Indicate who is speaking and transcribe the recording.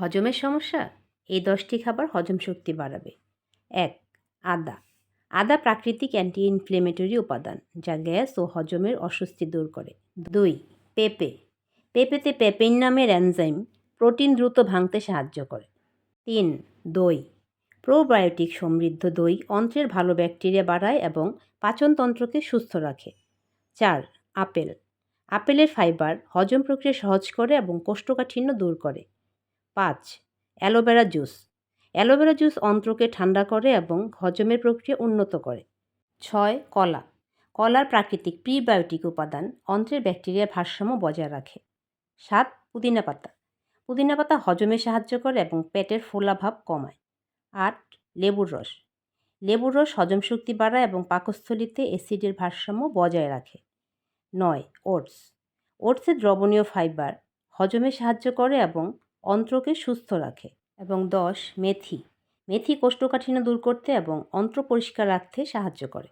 Speaker 1: হজমের সমস্যা? এই দশটি খাবার হজম শক্তি বাড়াবে। এক, আদা। আদা প্রাকৃতিক অ্যান্টি ইনফ্লেমেটরি উপাদান, যা গ্যাস ও হজমের অস্বস্তি দূর করে। দুই, পেঁপে। পেঁপেতে পেপেইন নামের এনজাইম প্রোটিন দ্রুত ভাঙতে সাহায্য করে। তিন, দই। প্রোবায়োটিক সমৃদ্ধ দই অন্ত্রের ভালো ব্যাকটেরিয়া বাড়ায় এবং পাচনতন্ত্রকে সুস্থ রাখে। চার, আপেল। আপেলের ফাইবার হজম প্রক্রিয়া সহজ করে এবং কোষ্ঠকাঠিন্য দূর করে। পাঁচ, aloe vera juice. Aloe vera juice অন্ত্রকে ঠান্ডা করে এবং হজমের প্রক্রিয়া উন্নত করে। ছয়, কলা। কলার প্রাকৃতিক প্রিবায়োটিক উপাদান অন্ত্রের ব্যাকটেরিয়ার ভারসাম্য বজায় রাখে। সাত, পুদিনা পাতা। পুদিনা পাতা হজমে সাহায্য করে এবং পেটের ফোলাভাব কমায়। আট, লেবুর রস। লেবুর রস হজম শক্তি বাড়ায় এবং পাকস্থলিতে অ্যাসিডের ভারসাম্য বজায় রাখে। নয়, ওটস। ওটসের দ্রবণীয় ফাইবার হজমে সাহায্য করে এবং অন্ত্রকে সুস্থ রাখে এবং দশ, মেথি। মেথি কোষ্ঠকাঠিন্য দূর করতে এবং অন্ত্র পরিষ্কার রাখতে সাহায্য করে।